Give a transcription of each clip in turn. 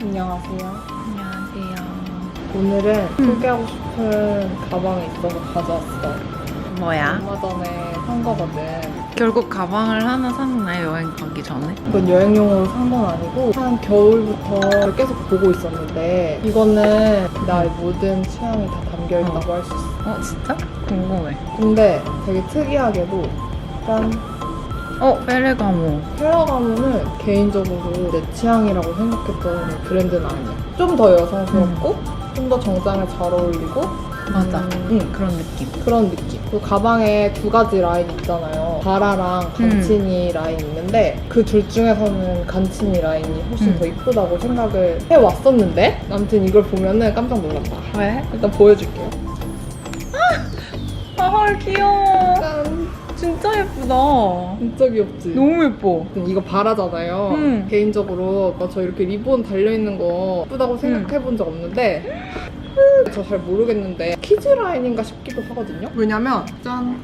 안녕하세요. 안녕하세요. 오늘은 소개하고 싶은 가방이 있어서 가져왔어. 뭐야? 얼마 전에 산 거거든. 결국 가방을 하나 샀나요? 여행 가기 전에? 이건 여행용으로 산 건 아니고 한 겨울부터 계속 보고 있었는데 이거는 나의 모든 취향이 다 담겨 있다고 할 수 있어. 어 진짜? 궁금해. 근데 되게 특이하게도 짠 어 페레가모. 페라가모는 개인적으로 내 취향이라고 생각했던 브랜드는 아니야. 좀 더 여성스럽고 좀 더 정장에 잘 어울리고 맞아. 음, 응, 그런 느낌. 그런 느낌. 그 가방에 두 가지 라인 있잖아요. 바라랑 간치니 라인 있는데 그 둘 중에서는 간치니 라인이 훨씬 음. 더 이쁘다고 생각을 해 왔었는데 아무튼 이걸 보면은 깜짝 놀랐다. 왜? 일단 보여줄게요. 아 헐 귀여워. 짠! 진짜 예쁘다. 진짜 귀엽지? 너무 예뻐. 이거 바라잖아요. 음. 개인적으로 어, 저 이렇게 리본 달려있는 거 예쁘다고 생각해 본 적 없는데 저 잘 모르겠는데 키즈 라인인가 싶기도 하거든요. 왜냐면 짠!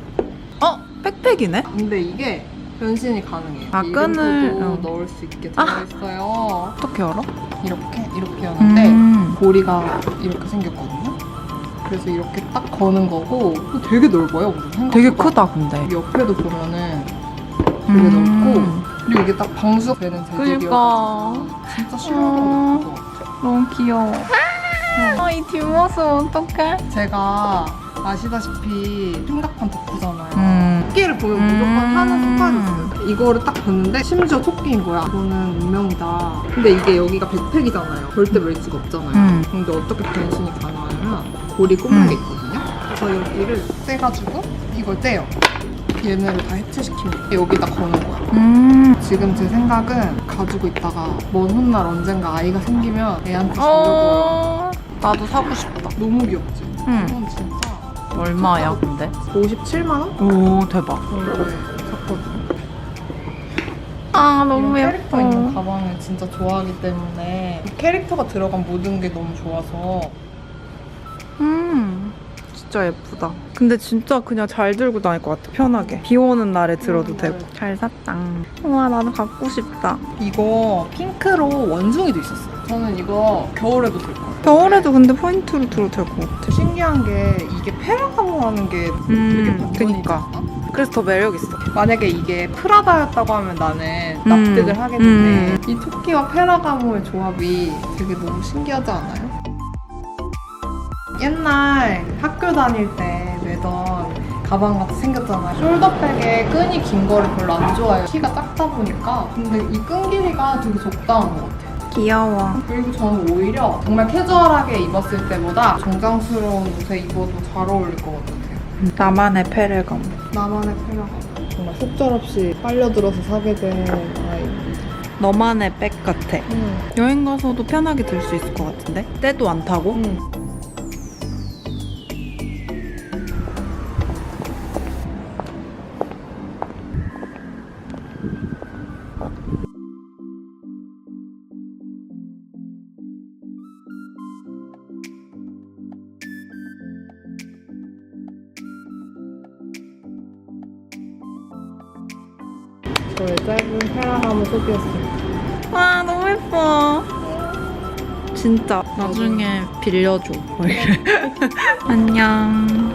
어 백팩이네? 근데 이게 변신이 가능해. 아, 끈을, 이름표도 어. 넣을 수 있게 아. 들어있어요. 어떻게 알아? 이렇게 이렇게 하는데 음. 고리가 이렇게 생겼거든요. 그래서 이렇게 딱 거는 거고 되게 넓어요. 무슨 생각보다. 되게 크다 근데. 옆에도 보면은 되게 음. 넓고 그리고 이게 딱 방수가 되는 재질이어서 그니까 진짜 실용적으로 어. 예쁜 것 같아요. 너무 귀여워. 아이 뒷모습 어떡해? 제가 아시다시피 생각판 덕후잖아요. 음. 토끼를 보면 음. 무조건 하는 습관이 있어요. 이거를 딱 봤는데 심지어 토끼인 거야. 이거는 운명이다. 근데 이게 여기가 백팩이잖아요. 절대 멜 수가 없잖아요. 음. 근데 어떻게 변신이 가능하냐면 고리 꼽는 게 음. 있거든요. 그래서 여기를 떼가지고 이걸 떼요. 얘네를 다 해체시키면 여기다 거는 거야. 음. 지금 제 생각은 가지고 있다가 먼 훗날 언젠가 아이가 생기면 애한테 주려고 어. 나도 사고 싶다. 너무 귀엽지? 응. 이건 진짜 얼마야 근데? 57만 원? 오 대박. 정도에 샀거든요. 아 이런 캐릭터 있는 가방을 진짜 좋아하기 때문에 이 캐릭터가 들어간 모든 게 너무 좋아서 음. 진짜 예쁘다. 근데 진짜 그냥 잘 들고 다닐 것 같아. 편하게. 비 오는 날에 들어도 음, 되고. 잘 샀다. 우와 나도 갖고 싶다. 이거 핑크로 원숭이도 있었어요. 저는 이거 겨울에도 들 거예요. 겨울에도 근데 포인트로 들어도 될 것 같아. 신기한 게 이게 페라가모라는 게 되게 음, 반전이잖아. 그니까. 그래서 더 매력 있어. 만약에 이게 프라다였다고 하면 나는 음, 납득을 하겠는데 이 토끼와 페라가모의 조합이 되게 너무 신기하지 않아요? 옛날 학교 다닐 때 매던 가방 같이 생겼잖아요. 숄더백에 끈이 긴 거를 별로 안 좋아해요. 키가 작다 보니까. 근데 이 끈 길이가 되게 적당한 것 같아요. 귀여워. 그리고 저는 오히려 정말 캐주얼하게 입었을 때보다 정장스러운 옷에 입어도 잘 어울릴 것 같아요. 나만의 페레감. 나만의 페라가모. 정말 속절없이 빨려들어서 사게 된 아이입니다. 너만의 백 같아. 음. 여행 가서도 편하게 들 수 있을 것 같은데? 때도 안 타고? 음. 저의 짧은 페라가모 소비였습니다. 와 너무 예뻐. 진짜 나중에 빌려줘. 뭐. 안녕.